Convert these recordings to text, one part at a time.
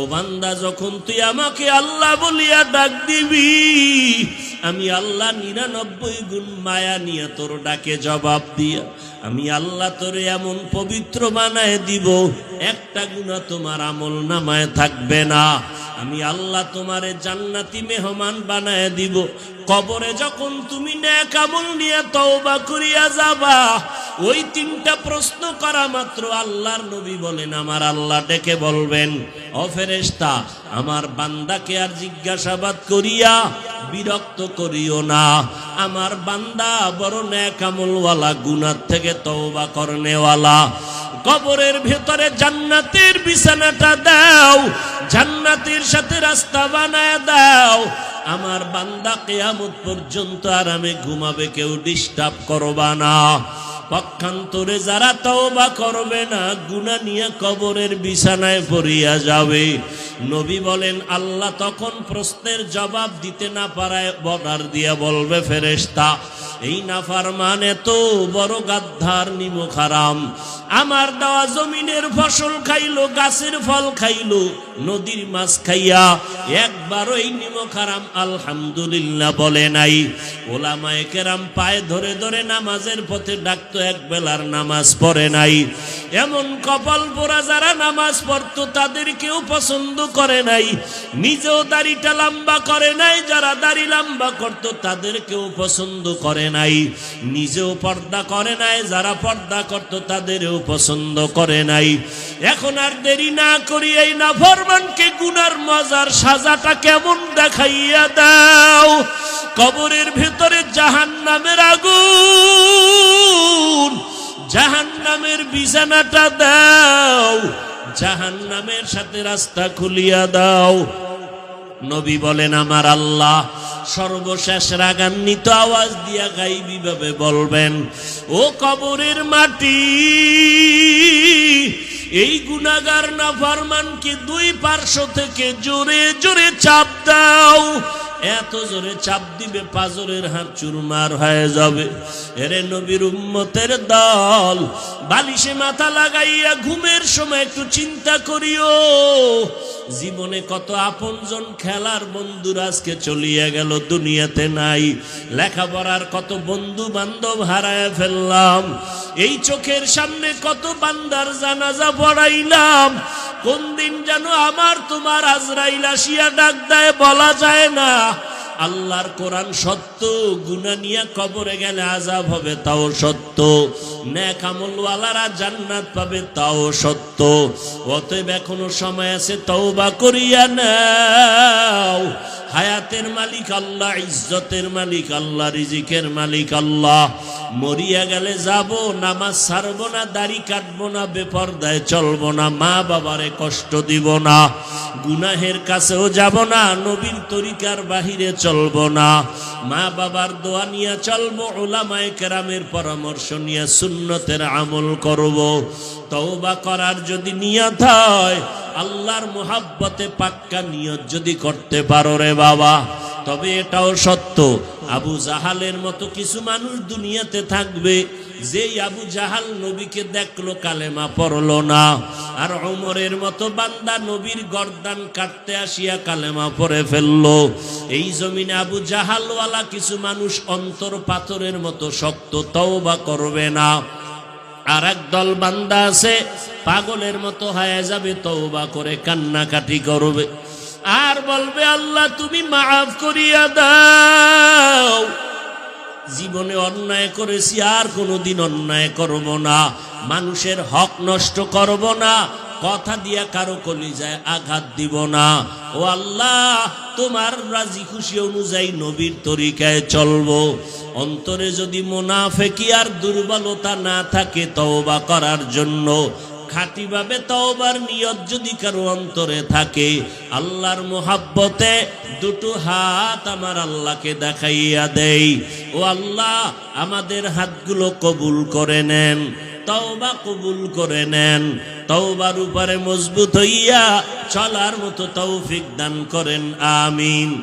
ও বান্দা, যখন তুই আমাকে আল্লাহ বলিয়া ডাক দিবি, আমি আল্লাহ নিরানব্বই গুণ মায়া নিয়ে তোর ডাকে জবাব দিয়া, আমি আল্লাহ তোরে এমন পবিত্র বানায় দিব, একটা গুণা তোমার আমল নামায় থাকবে না। আমি আল্লাহ তোমারে জান্নাতি মেহমান বানায় দিব। কবরে যখন তুমি ন্যাক আমল নিয়ে তওবা করিয়া যাবা, ওই তিনটা প্রশ্ন করা মাত্র আল্লাহর নবী বলেন, আমার আল্লাহ ডেকে বলবেন, ও ফেরেশতা, আমার বান্দাকে আর জিজ্ঞাসাবাদ করিয়া বিরক্ত করিও না। আমার বান্দা বড় ন্যাক আমলওয়ালা গুনার থেকে তওবা করনেওয়ালা কবরের ভেতরে জান্নাতের বিছানাটা দাও, জান্নাতের সাথে রাস্তা বানায় দাও। আমার বান্দা কেয়ামত পর্যন্ত আরামে ঘুমাবে কেউ ডিস্টার্ব করবা না। পক্ষান্তরে যারা তওবা করবে না, গুনাহ নিয়ে কবরের বিছানায় পড়িয়া যাবে। নবী বলেন, আল্লাহ তখন প্রশ্নের জবাব দিতে না পারায় বর্ডার দিয়া বলবে, ফেরেশতা এই নাফারমান তো বড় গাদ্ধার নিমখ হারাম আমার দেওয়া জমিনের ফসল খাইলো, গাছের ফল খাইলো, নদীর মাছ খাইয়া একবার এই নিম হারাম আলহামদুলিল্লাহ বলে নাই। ওলামায়ে কেরাম পায়ে ধরে ধরে নামাজের পথে ডাকতো, এক বেলার নামাজ পড়ে নাই। এমন কপাল পোড়া যারা নামাজ পড়তো তাদের কেউ পছন্দ করে নাই। নিজেও দাড়িটা লম্বা করে নাই, যারা দাড়ি লম্বা করতো তাদের কেউ পছন্দ করে নাই। নিজেও পর্দা করে নাই, যারা পর্দা করতো, তাদেরও পছন্দ করে নাই। এখন আর দেরি না করি এই নাফরমানকে গুনার মজার সাজাটা কেমন দেখাইয়া দাও। কবরের ভেতরে জাহান নামের আগুন জাহান নামের বিছানাটা দাও জাহান নামের সাথে রাস্তা খুলিয়া দাও। নবী বলেন, আমার আল্লাহ সর্বশেষ রাগান্বিত আওয়াজ দিয়া গাইবি ভাবে বলবেন, ও কবরের মাটি এই গুনাগার না ফারমানকে দুই পার্শ্ব থেকে জোরে জোরে চাপ দাও। এত জোরে চাপ দিবে পাজরের হাত চুরমার হয়ে যাবে। এরে নবীর উম্মতের দল, বালিশে মাথা লাগাইয়া ঘুমের সময় একটু চিন্তা করিও। জীবনে কত আপনজন খেলার বন্ধুরা আজকে চলিয়া গেল, দুনিয়াতে নাই। লেখাপড়ার কত বন্ধু বান্ধব হারায় ফেললাম। এই চোখের সামনে কত বান্দার জানাজা পড়াইলাম। কোন দিন যেন আমার তোমার আজরাইল আসিয়া ডাক দেয় বলা যায় না। আল্লাহর কোরআন সত্য গুনা নিয়ে কবরে গেলে আজাব হবে তাও সত্য। ন্যাক জান্নাত পাবে তাও সত্য। অতএব এখনও সময় আছে তওবা করিয়া নাও। হায়াতের মালিক আল্লাহ, ইজ্জতের মালিক আল্লাহ, রিজিকের মালিক আল্লাহ। মরিয়া গেলে যাব, নামাজ ছাড়বো না, দাড়ি কাটব না, বেপরদায় চলব না, মা বাবারে কষ্ট দিব না, গুনাহের কাছেও যাব না, নবীর তরিকার বাহিরে চলব না। মা বাবার দোয়া নিয়ে চলব ওলামায় কেরামের পরামর্শ নিয়ে সুন্নতের আমল করব। তওবা করার যদি নিয়ত হয় আল্লাহর মোহাব্বতে পাক্কা নিয়ত যদি করতে পারো রে বাবা, তবে এটাও সত্য। আবু জাহালের মতো কিছু মানুষ দুনিয়াতে থাকবে যে আবু জাহাল নবীকে দেখল, কালেমা পড়ল না। আর অমরের মতো বান্দা নবীর গর্দান কাটতে আসিয়া কালেমা পরে ফেলল। এই জমিনে আবু জাহালওয়ালা কিছু মানুষ অন্তর পাথরের মতো শক্ত তওবা করবে না। আর দল বান্দা আছে, পাগলের মতো হয়ে যাবে, তওবা করে কান্নাকাটি করবে। আর বলবে, আল্লাহ, তুমি মাফ করিয়া দাও। জীবনে অন্যায় করেছি, আর কোনোদিন অন্যায় করব না। মানুষের হক নষ্ট করব না। কথা দিয়া কারও কলিজায় আঘাত দিব না। ও আল্লাহ, তোমার রাজি খুশি অনুযায়ী নবীর তরিকায় চলবো। অন্তরে যদি মোনাফেকি আর দুর্বলতা না থাকে তওবা করার জন্য, খাঁটিভাবে তওবার নিয়ত যদি কারও অন্তরে থাকে, আল্লাহর মোহাব্বতে দুটো হাত আমার আল্লাহকে দেখাইয়া দেই। ও আল্লাহ, আমাদের হাতগুলো কবুল করে নেন, তওবা কবুল করে নেন, তওবার উপরে মজবুত হইয়া চলার মতো তৌফিক দান করেন, আমিন।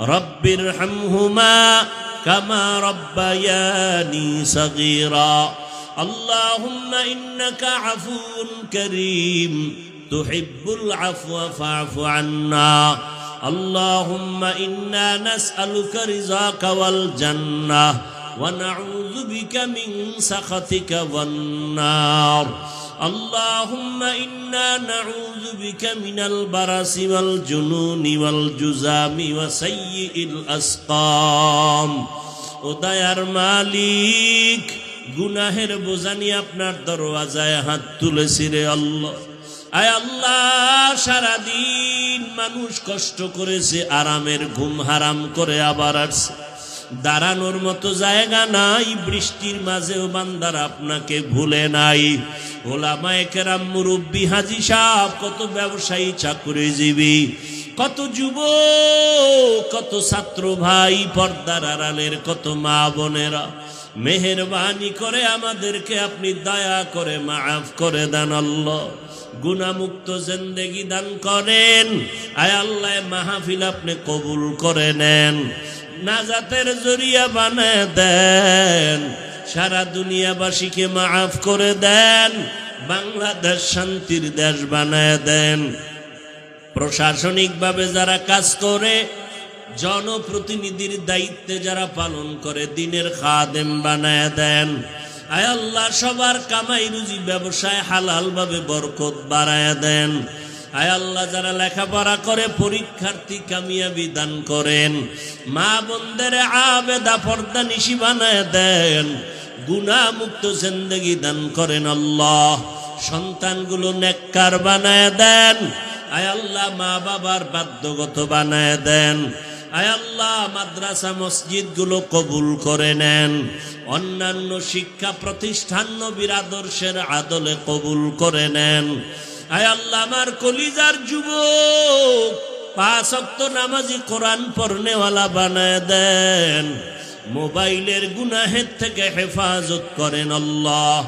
رب ارحمهما كما ربياني صغيرا. اللهم إنك عفو كريم تحب العفو فاعف عنا. اللهم إنا نسألك رزاك والجنة ونعوذ بك من سخطك والنار. اللهم إنا نعوذ بك من البرس والجنون والجزام وسيء الأسقام উদয়ার মালিক গুনাহের বোঝানি আপনার দরওয়াজায় হাত তুলেছি রে আল্লাহ আয় আল্লাহ সারাদিন মানুষ কষ্ট করেছে আরামের ঘুম হারাম করে আবার আসছে দাঁড়ানোর মতো জায়গা নাই বৃষ্টির মাঝেও বান্দার আপনাকে ভুলে নাই ওলামায়ে কেরাম মুরব্বী হাজি সাহ কত ব্যবসায়ী চাকরিজীবী, কত যুব কত ছাত্র ভাই, পর্দার আড়ালের কত মা বোনেরা। মেহরবানি করে আমাদেরকে আপনি দয়া করে মাফ করে দেন আল্লাহ। গুণামুক্ত জিন্দেগি দান করেন। আয় আল্লাহ, মাহফিল আপনি কবুল করে নেন। নাজাতের জরিয়া বানায় দেন। সারা দুনিয়াবাসীকে মাফ করে দেন, বাংলাদেশ শান্তির দেশ বানায় দেন। প্রশাসনিকভাবে যারা কাজ করে, জনপ্রতিনিধির দায়িত্বে যারা পালন করে, দিনের খাদেম বানায় দেন। আয় আল্লাহ, সবার কামাই রুজি ব্যবসায় হালাল ভাবে বরকত বাড়ায় দেন। আয় আল্লাহ, যারা লেখাপড়া করে, পরীক্ষার্থী কামিয়াবি দান করেন। মা বোনদের আবেদা পর্দা নিশি বানায় দেন। গুণামুক্ত জিন্দগি দান করেন আল্লাহ। সন্তানগুলো নেককার বানায় দেন। আয় আল্লাহ, মা বাবার বাধ্যগত বানায় দেন। আয় আল্লাহ, মাদ্রাসা মসজিদগুলো কবুল করে নেন। অন্যান্য শিক্ষা প্রতিষ্ঠান নবীর আদর্শের আদলে কবুল করে নেন। আয় আল্লাহ, আমার কলিজার যুবক পাঁচ নামাজি কোরআন পড়নেওয়ালা বানায় দেন। মোবাইলের গুনাহের থেকে হেফাজত করেন আল্লাহ।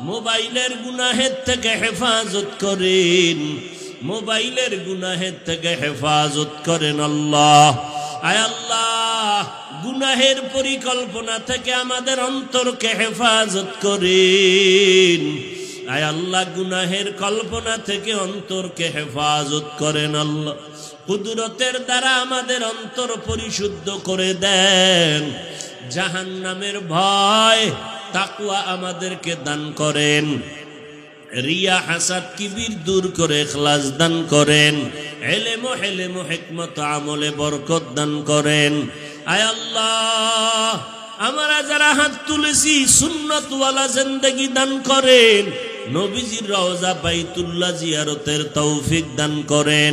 মোবাইলের গুনাহের থেকে হেফাজত করেন। মোবাইলের গুনাহের থেকে হেফাজত করেন আল্লাহ। আয় আল্লাহ, গুনাহের পরিকল্পনা থেকে আমাদের অন্তরকে হেফাজত করেন। আয় আল্লাহ গুনাহের কল্পনা থেকে অন্তরকে হেফাজত করেন আল্লাহ। কুদরতের দ্বারা আমাদের অন্তর পরিশুদ্ধ করে দেন। জাহান নামের ভয় তাকুয়া আমাদেরকে দান করেন। রিয়া হাসাদ কিবির দূর করে খ্লাস দান করেন। এলেমো হেলেমো হেকমত আমলে বরকত দান করেন। আয় আল্লাহ, আমরা যারা হাত তুলেছি, সুন্নতওয়ালা জিন্দেগি দান করেন। নবীজির রওজা বাইতুল্লাহ জিয়ারতের তৌফিক দান করেন।